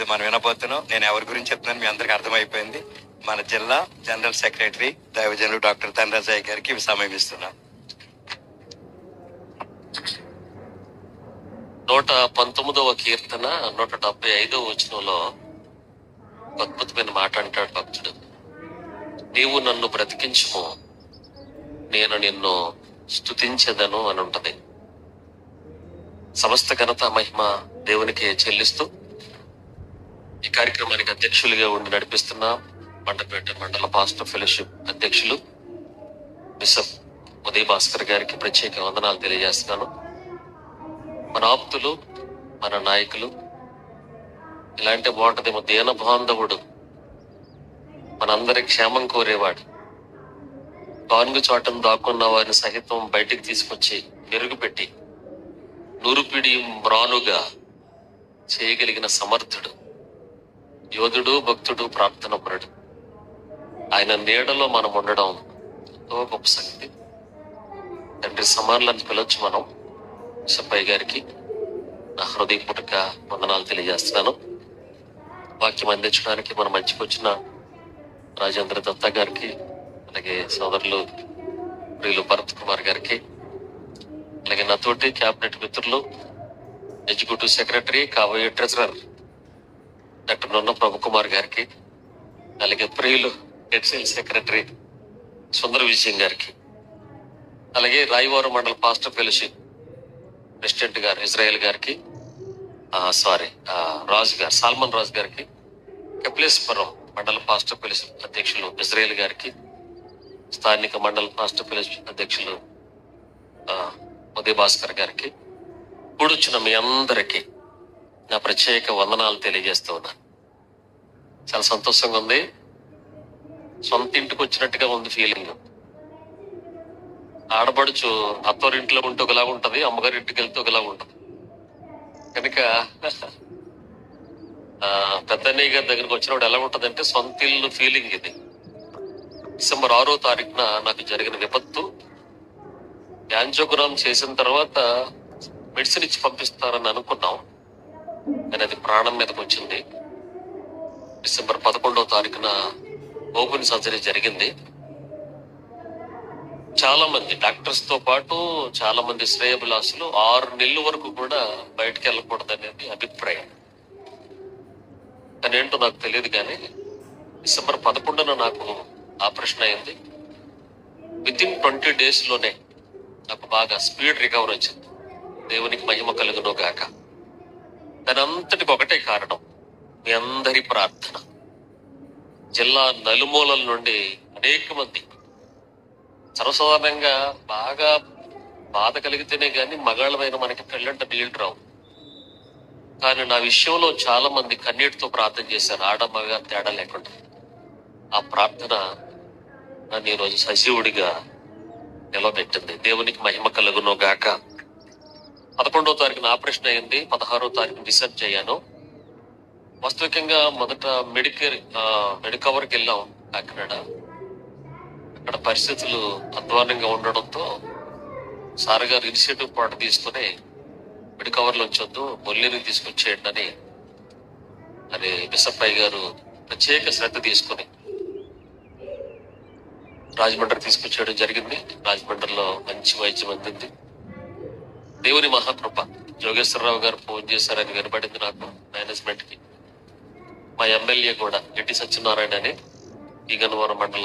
ఇది మనం వినబోతున్నాం. నేను ఎవరి గురించి చెప్తున్నాను మీ అందరికి అర్థమైపోయింది. మన జిల్లా జనరల్ సెక్రటరీ దైవజనులు డాక్టర్ ధనరాజయ్య గారికి సమీపిస్తున్నాం నూట పంతొమ్మిదవ కీర్తన నూట డెబ్బై ఐదవ వచనంలో అద్భుతమైన మాట అంటాడు భక్తుడు. నీవు నన్ను బ్రతికించుము నేను నిన్ను స్థుతించదను అని ఉంటది. సమస్త ఘనత మహిమ దేవునికి చెల్లిస్తూ ఈ కార్యక్రమానికి అధ్యక్షులుగా ఉండి నడిపిస్తున్న మండపేట మండల పాస్టర్ ఫెలోషిప్ అధ్యక్షులు బిషప్ ఉదయ్ భాస్కర్ గారికి ప్రత్యేక వందనాలు తెలియజేస్తున్నాను. మన ఆప్తులు మన నాయకులు ఇలాంటి బాగుంటదేమో దీన బాంధవుడు మనందరి క్షేమం కోరేవాడు కానుగు చోటను దాక్కున్న వారిని సహితం బయటికి తీసుకొచ్చి మెరుగుపెట్టి నూరుపిడి మ్రానుగా చేయగలిగిన సమర్థుడు. యోధుడు భక్తుడు ప్రార్థనపరుడు ఆయన నీడలో మనం ఉండడం ఎంతో గొప్ప సంగతి. తండ్రి సమానులను పిలవచ్చు మనం. సబ్బయ్య గారికి నా హృదయపూటక వందనాలు తెలియజేస్తున్నాను. వాక్యం అందించడానికి మన మంచికి వచ్చిన రాజేంద్ర దత్త గారికి అలాగే సోదరులు ప్రియులు భరత్ కుమార్ గారికి అలాగే నాతోటి క్యాబినెట్ మిత్రులు ఎగ్జిక్యూటివ్ సెక్రటరీ కాబోయే ట్రెజరర్ డాక్టర్ నొన్న ప్రభు కుమార్ గారికి అలాగే ప్రియులు హెడ్సెల్ సెక్రటరీ సుందర విజయం గారికి అలాగే రాయవరం మండల పాస్టర్ ఫెలోషిప్ ప్రెసిడెంట్ గారు ఇజ్రాయెల్ గారికి సారీ రాజు గారు సాల్మన్ రాజు గారికి కపిలేశ్వరం మండల పాస్టర్ ఫెలోషిప్ అధ్యక్షులు ఇజ్రాయెల్ గారికి స్థానిక మండల పాస్టర్ ఫెలోషిప్ అధ్యక్షులు ఉదయ భాస్కర్ గారికి కూడొచ్చిన మీ అందరికీ నా ప్రత్యేక వందనాలు తెలియజేస్తూ ఉన్నాను చాలా సంతోషంగా ఉంది. సొంత ఇంటికి వచ్చినట్టుగా ఉంది ఫీలింగ్ ఆడపడుచు అత్తోరింట్లో ఉంటే ఒకలా ఉంటుంది అమ్మగారి ఇంటికి వెళ్తే ఒకలా ఉంటుంది. కనుక పెద్దన్నయ్య గారి దగ్గరకు వచ్చినప్పుడు ఎలా ఉంటుందంటే సొంత ఇల్లు ఫీలింగ్ ఇది. డిసెంబర్ ఆరో తారీఖున నాకు జరిగిన విపత్తు. యాంజోగ్రామ్ చేసిన తర్వాత మెడిసిన్ ఇచ్చి పంపిస్తారని అనుకున్నాం. కానీ అది ప్రాణం మీదకి వచ్చింది డిసెంబర్ పదకొండవ తారీఖున ఓపెన్ సర్జరీ జరిగింది. చాలా మంది డాక్టర్స్తో పాటు చాలా మంది శ్రేయభిలాసులు ఆరు నెలల వరకు కూడా బయటకు వెళ్ళకూడదు అనేది అభిప్రాయం. కానీ ఏంటో నాకు తెలియదు కానీ డిసెంబర్ పదకొండున నాకు ఆపరేషన్ అయింది. విత్ ఇన్ ట్వంటీ డేస్లోనే నాకు బాగా స్పీడ్ రికవర్ వచ్చింది. దేవునికి మహిమ కలుగును గాక. దానంతటికి ఒకటే కారణం. మీ అందరి ప్రార్థన. జిల్లా నలుమూలల నుండి అనేక మంది. సర్వసాధారణంగా బాగా బాధ కలిగితేనే గాని మగాళ్ళమైన మనకి పెళ్ళంట నీళ్ళు రావు. కానీ నా విషయంలో చాలా మంది కన్నీటితో ప్రార్థన చేశారు. ఆడ మగ తేడా లేకుండా. ఆ ప్రార్థన నన్ను ఈరోజు సజీవుడిగా నిలబెట్టింది. దేవునికి మహిమ కలుగును గాక. పదకొండవ తారీఖున ఆపరేషన్ అయింది పదహారో తారీఖు డిశ్చార్జ్ అయ్యాను. వాస్తవికంగా మొదట మెడికేర్ మెడికవర్కి వెళ్ళాం కాకినాడ అక్కడ పరిస్థితులు అధ్వానంగా ఉండడంతో సార్ గారు ఇనిషియేటివ్ పాట తీసుకుని మెడికవర్లో వచ్చొద్దు మొల్లిని తీసుకొచ్చేయండి అని అది బిసప్పయ్య గారు ప్రత్యేక శ్రద్ధ తీసుకుని రాజమండ్రి తీసుకొచ్చేయడం జరిగింది. రాజమండ్రిలో మంచి వైద్యం అందింది. దేవుని మహాకృప. జోగేశ్వరరావు గారు ఫోన్ చేశారని వినబడింది నాకు మేనేజ్మెంట్కి. మా ఎమ్మెల్యే కూడా ఎట్టి సత్యనారాయణ అని ఈ గన్నవరం మండలం